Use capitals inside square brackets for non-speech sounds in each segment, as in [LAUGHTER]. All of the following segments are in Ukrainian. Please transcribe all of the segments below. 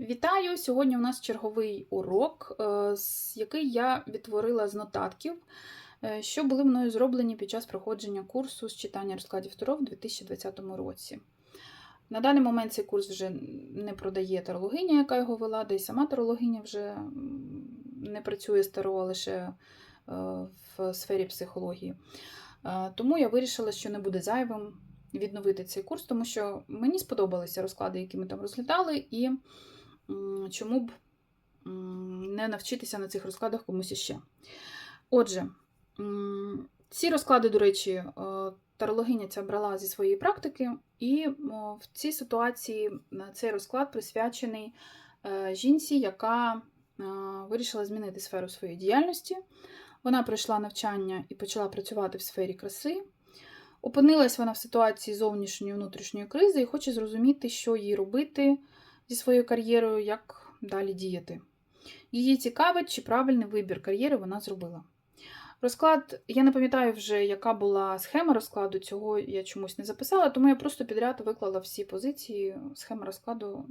Вітаю! Сьогодні у нас черговий урок, е, який я відтворила з нотатків, е, що були мною зроблені під час проходження курсу з читання розкладів Таро в 2020 році. На даний момент цей курс вже не продає тарологиня, яка його вела, де й сама тарологиня вже не працює з таро, а лише е, в сфері психології. Тому я вирішила, що не буде зайвим відновити цей курс, тому що мені сподобалися розклади, які ми там розглядали, і чому б не навчитися на цих розкладах комусь іще. Отже, ці розклади, до речі, е, тарологиня ця брала зі своєї практики, і в цій ситуації е, цей розклад присвячений е, жінці, яка вирішила змінити сферу своєї діяльності. Вона пройшла навчання і почала працювати в сфері краси. Опинилась вона в ситуації зовнішньої внутрішньої кризи і хоче зрозуміти, що їй робити зі своєю кар'єрою, як далі діяти. Її цікавить, чи правильний вибір кар'єри вона зробила. Розклад, я не пам'ятаю вже, яка була схема розкладу, цього я чомусь не записала, тому я просто підряд виклала всі позиції. Схема розкладу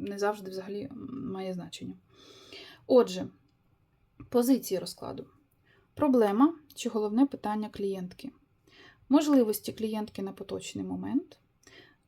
не завжди взагалі має значення. Отже, позиції розкладу. Проблема чи головне питання клієнтки. Можливості клієнтки на поточний момент,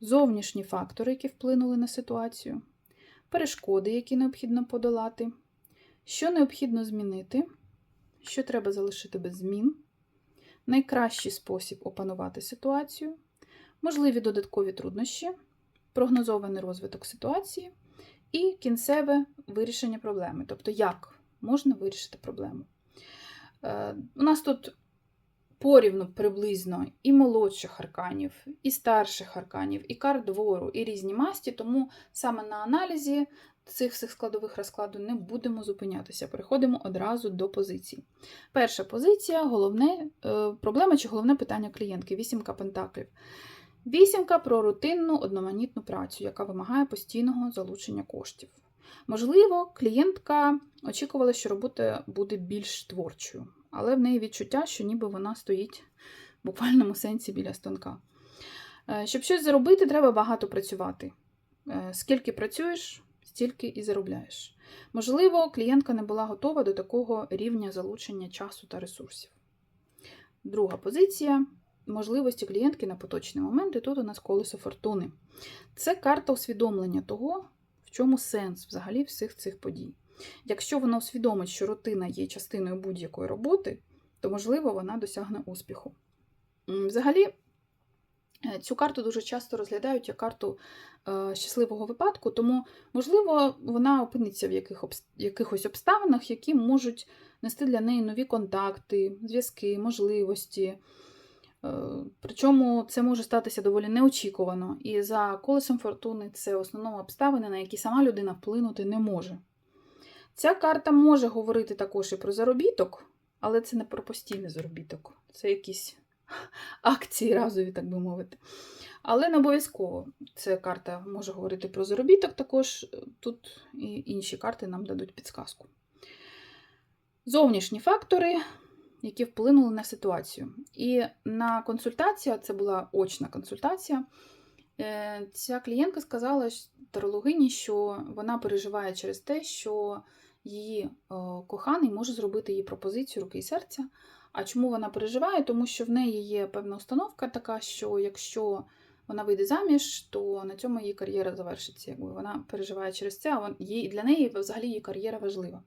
зовнішні фактори, які вплинули на ситуацію, перешкоди, які необхідно подолати, що необхідно змінити, що треба залишити без змін, найкращий спосіб опанувати ситуацію, можливі додаткові труднощі, прогнозований розвиток ситуації і кінцеве вирішення проблеми, тобто як можна вирішити проблему. Е, У нас тут порівну приблизно і молодших арканів, і старших арканів, і карт двору, і різні масті, тому саме на аналізі цих всіх складових розкладу не будемо зупинятися. Переходимо одразу до позицій. Перша позиція головне е, проблема чи головне питання клієнтки вісімка пентаклів. Вісімка про рутинну одноманітну працю, яка вимагає постійного залучення коштів. Можливо, клієнтка очікувала, що робота буде більш творчою, але в неї відчуття, що ніби вона стоїть в буквальному сенсі біля станка. Е, Щоб щось заробити, треба багато працювати. Е, Скільки працюєш, стільки і заробляєш. Можливо, клієнтка не була готова до такого рівня залучення часу та ресурсів. Друга позиція можливості клієнтки на поточний момент, і тут у нас колесо фортуни. Це карта усвідомлення того, в чому сенс взагалі всіх цих подій. Якщо вона усвідомить, що рутина є частиною будь-якої роботи, то, можливо, вона досягне успіху. Взагалі, е, цю карту дуже часто розглядають як карту е, щасливого випадку, тому, можливо, вона опиниться в яких якихось обставинах, які можуть нести для неї нові контакти, зв'язки, можливості. Е, Причому це може статися доволі неочікувано. І за колесом фортуни це в основному обставини, на які сама людина вплинути не може. Ця карта може говорити також і про заробіток, але це не про постійний заробіток. Це якісь [LAUGHS] акції разові, так би мовити. Але не обов'язково ця карта може говорити про заробіток, також тут і інші карти нам дадуть підсказку. Зовнішні фактори, які вплинули на ситуацію. І на консультацію, це була очна консультація, е, ця клієнтка сказала тарологині, що вона переживає через те, що її е, коханий може зробити їй пропозицію руки і серця. А чому вона переживає? Тому що в неї є певна установка така, що якщо вона вийде заміж, то на цьому її кар'єра завершиться. Якби вона переживає через це, а їй, для неї взагалі її кар'єра важлива.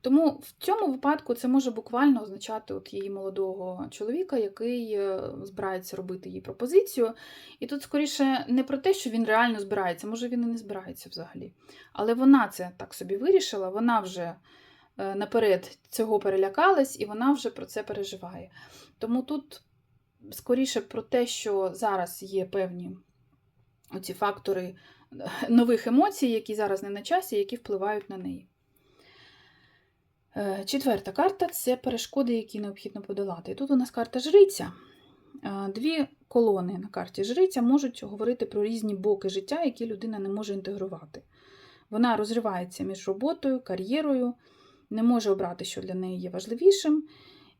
Тому в цьому випадку це може буквально означати от її молодого чоловіка, який е, збирається робити їй пропозицію. І тут скоріше не про те, що він реально збирається, може він і не збирається взагалі. Але вона це так собі вирішила, вона вже е, наперед цього перелякалась, і вона вже про це переживає. Тому тут скоріше про те, що зараз є певні оці фактори е, нових емоцій, які зараз не на часі, які впливають на неї. Е, Четверта карта це перешкоди, які необхідно подолати. І тут у нас карта жриця. Е, Дві колони на карті жриця можуть говорити про різні боки життя, які людина не може інтегрувати. Вона розривається між роботою, кар'єрою, не може обрати, що для неї є важливішим,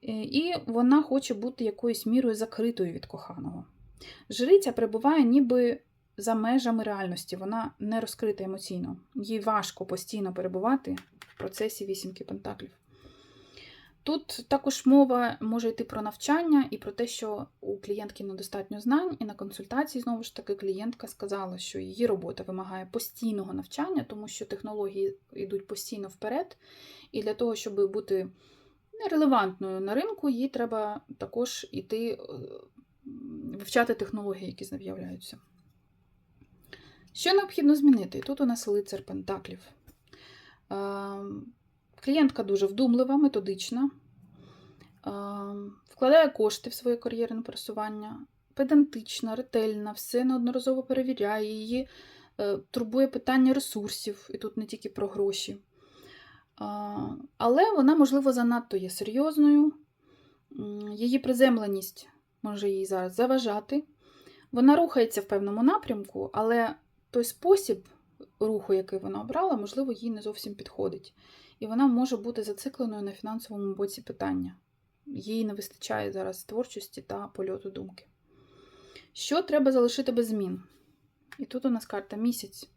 е, і вона хоче бути якоюсь мірою закритою від коханого. Жриця перебуває ніби за межами реальності, вона не розкрита емоційно. Їй важко постійно перебувати процесі вісімки пентаклів. Тут також мова може йти про навчання і про те, що у клієнтки недостатньо знань, і на консультації, знову ж таки, клієнтка сказала, що її робота вимагає постійного навчання, тому що технології йдуть постійно вперед, і для того, щоб бути релевантною на ринку, їй треба також іти е, вивчати технології, які з'являються. Що необхідно змінити? Тут у нас лицар Пентаклів. Е, Клієнтка дуже вдумлива, методична, е, вкладає кошти в своє кар'єрне просування, педантична, ретельна, все неодноразово перевіряє, її е, турбує питання ресурсів, і тут не тільки про гроші. Але вона, можливо, занадто є серйозною. Її приземленість може їй зараз заважати. Вона рухається в певному напрямку, але той спосіб руху, який вона обрала, можливо, їй не зовсім підходить. І вона може бути зацикленою на фінансовому боці питання. Їй не вистачає зараз творчості та польоту думки. Що треба залишити без змін? І тут у нас карта місяць.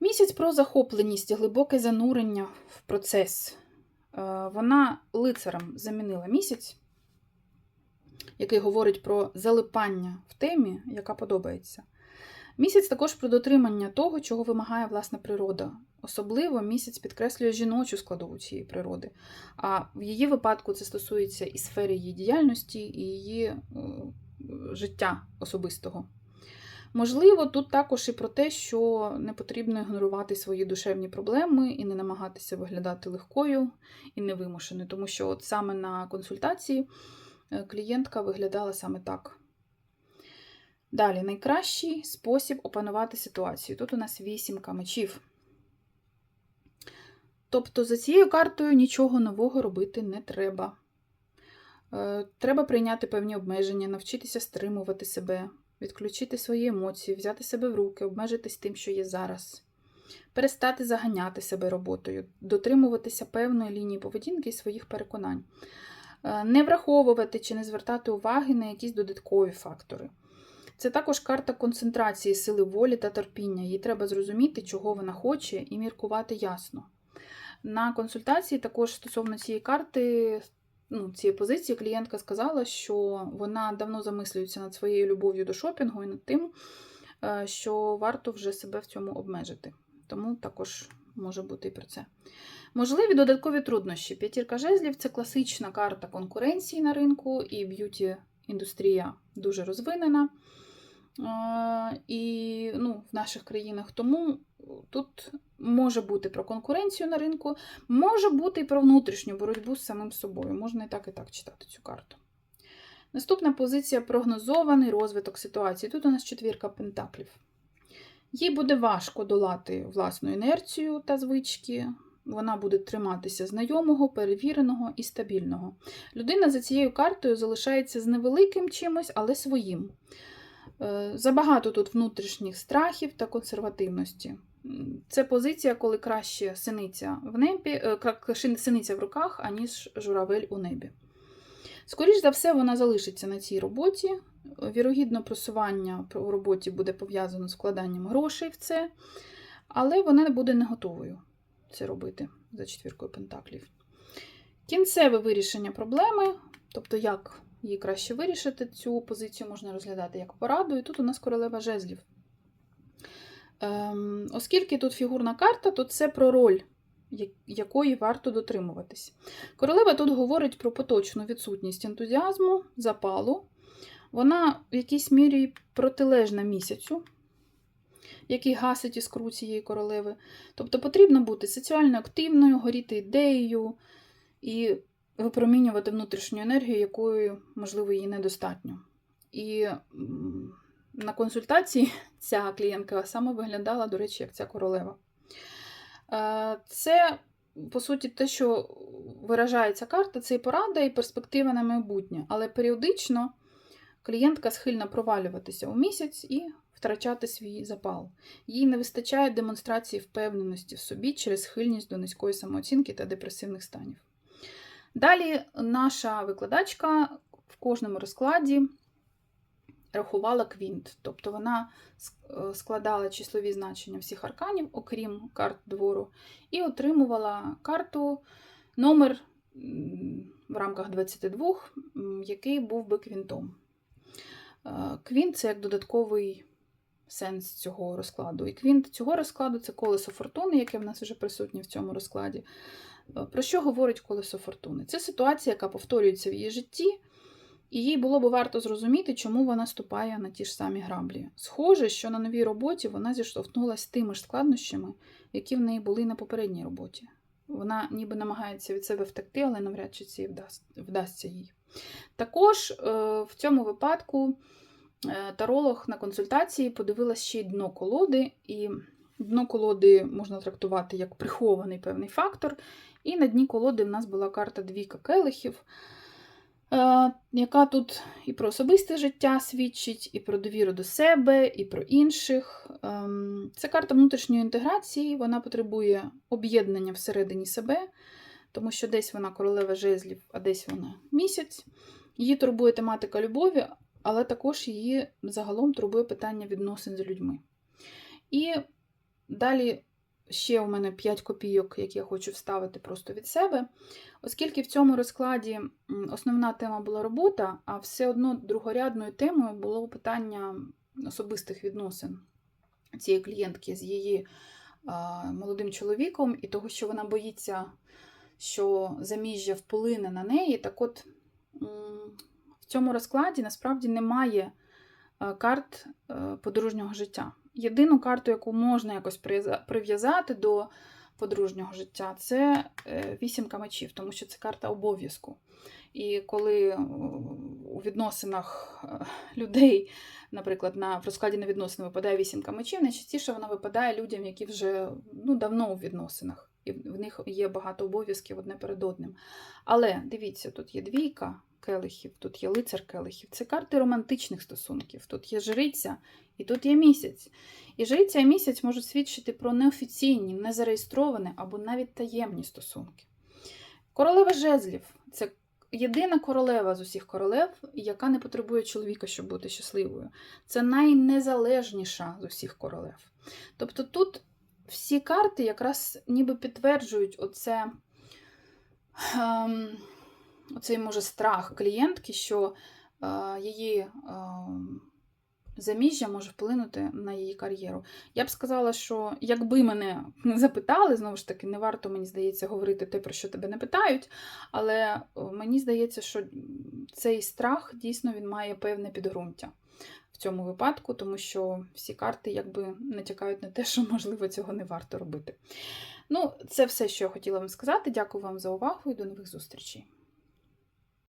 Місяць про захопленість, глибоке занурення в процес. Е, Вона лицарем замінила місяць, який говорить про залипання в темі, яка подобається. Місяць також про дотримання того, чого вимагає власна природа. Особливо місяць підкреслює жіночу складову цієї природи. А в її випадку це стосується і сфери її діяльності, і її е, життя особистого. Можливо, тут також і про те, що не потрібно ігнорувати свої душевні проблеми і не намагатися виглядати легкою і невимушеною, тому що от саме на консультації е, клієнтка виглядала саме так. Далі, найкращий спосіб опанувати ситуацію. Тут у нас вісімка мечів. Тобто за цією картою нічого нового робити не треба. Е, Треба прийняти певні обмеження, навчитися стримувати себе, відключити свої емоції, взяти себе в руки, обмежитись тим, що є зараз, перестати заганяти себе роботою, дотримуватися певної лінії поведінки і своїх переконань, Е, не враховувати чи не звертати уваги на якісь додаткові фактори. Це також карта концентрації сили волі та терпіння. Їй треба зрозуміти, чого вона хоче, і міркувати ясно. На консультації також стосовно цієї карти, ну, цієї позиції, клієнтка сказала, що вона давно замислюється над своєю любов'ю до шопінгу і над тим, е, що варто вже себе в цьому обмежити. Тому також може бути і про це. Можливі додаткові труднощі. П'ятірка жезлів це класична карта конкуренції на ринку, і б'юті-індустрія дуже розвинена. Е, І ну, в наших країнах. Тому тут може бути про конкуренцію на ринку, може бути і про внутрішню боротьбу з самим собою. Можна і так, і так читати цю карту. Наступна позиція прогнозований розвиток ситуації. Тут у нас четвірка пентаклів. Їй буде важко долати власну інерцію та звички. Вона буде триматися знайомого, перевіреного і стабільного. Людина за цією картою залишається з невеликим чимось, але своїм. Е, Забагато тут внутрішніх страхів та консервативності. Це позиція, коли краще синиця в небі, е, синиця в руках, аніж журавель у небі. Скоріш за все, вона залишиться на цій роботі. Вірогідно, просування у роботі буде пов'язано з вкладанням грошей в це, але вона буде не готовою це робити за четвіркою пентаклів. Кінцеве вирішення проблеми, тобто, як її краще вирішити, цю позицію можна розглядати як пораду, і тут у нас королева жезлів. Ем, оскільки тут фігурна карта, то це про роль, якої варто дотримуватись. Королева тут говорить про поточну відсутність ентузіазму, запалу. Вона в якійсь мірі протилежна місяцю, який гасить іскру цієї королеви. Тобто потрібно бути соціально активною, горіти ідеєю і випромінювати внутрішню енергію, якою, можливо, їй недостатньо. І на консультації [LAUGHS] ця клієнтка саме виглядала, до речі, як ця королева. Е, Це, по суті, те, що виражає ця карта, це і порада, і перспектива на майбутнє. Але періодично клієнтка схильна провалюватися у місяць і втрачати свій запал. Їй не вистачає демонстрації впевненості в собі через схильність до низької самооцінки та депресивних станів. Далі наша викладачка в кожному розкладі рахувала квінт. Тобто вона е, складала числові значення всіх арканів, окрім карт двору, і отримувала карту номер в рамках 22, який був би квінтом. Е, Квінт це як додатковий сенс цього розкладу. І квінт цього розкладу це колесо фортуни, яке в нас вже присутнє в цьому розкладі. Е, Про що говорить колесо фортуни? Це ситуація, яка повторюється в її житті, і їй було би варто зрозуміти, чому вона ступає на ті ж самі граблі. Схоже, що на новій роботі вона зіштовхнулася тими ж складнощами, які в неї були на попередній роботі. Вона ніби намагається від себе втекти, але навряд чи це вдасться їй. Також е, в цьому випадку таролог на консультації подивилась ще й дно колоди, і дно колоди можна трактувати як прихований певний фактор. І на дні колоди в нас була карта двійка келихів, е, яка тут і про особисте життя свідчить, і про довіру до себе, і про інших. Ем, Це карта внутрішньої інтеграції, вона потребує об'єднання всередині себе, тому що десь вона королева жезлів, а десь вона місяць. Її турбує тематика любові, але також її загалом турбує питання відносин з людьми. І далі ще у мене 5 копійок, які я хочу вставити просто від себе. Оскільки в цьому розкладі основна тема була робота, а все одно другорядною темою було питання особистих відносин цієї клієнтки з її молодим чоловіком і того, що вона боїться, що заміжжя вплине на неї. Так от в цьому розкладі насправді немає е, карт е, подружнього життя. Єдину карту, яку можна якось прив'яза- прив'язати до подружнього життя, це е, вісімка мечів, тому що це карта обов'язку. І коли у відносинах людей, наприклад, на в розкладі на відносини випадає вісімка мечів, найчастіше вона випадає людям, які вже ну, давно у відносинах, і в них є багато обов'язків одне перед одним. Але дивіться, тут є двійка келихів, тут є лицар келихів. Це карти романтичних стосунків. Тут є жриця і тут є місяць. І жриця і місяць можуть свідчити про неофіційні, незареєстровані або навіть таємні стосунки. Королева жезлів це єдина королева з усіх королев, яка не потребує чоловіка, щоб бути щасливою. Це найнезалежніша з усіх королев. Тобто тут всі карти якраз ніби підтверджують оце, ем, оцей може страх клієнтки, що е, її ем, заміжжя може вплинути на її кар'єру. Я б сказала, що якби мене не [LAUGHS] запитали, знову ж таки, не варто, мені здається, говорити те, про що тебе не питають, але мені здається, що цей страх дійсно він має певне підґрунтя в цьому випадку, тому що всі карти якби натякають на те, що, можливо, цього не варто робити. Ну, це все, що я хотіла вам сказати. Дякую вам за увагу і до нових зустрічей.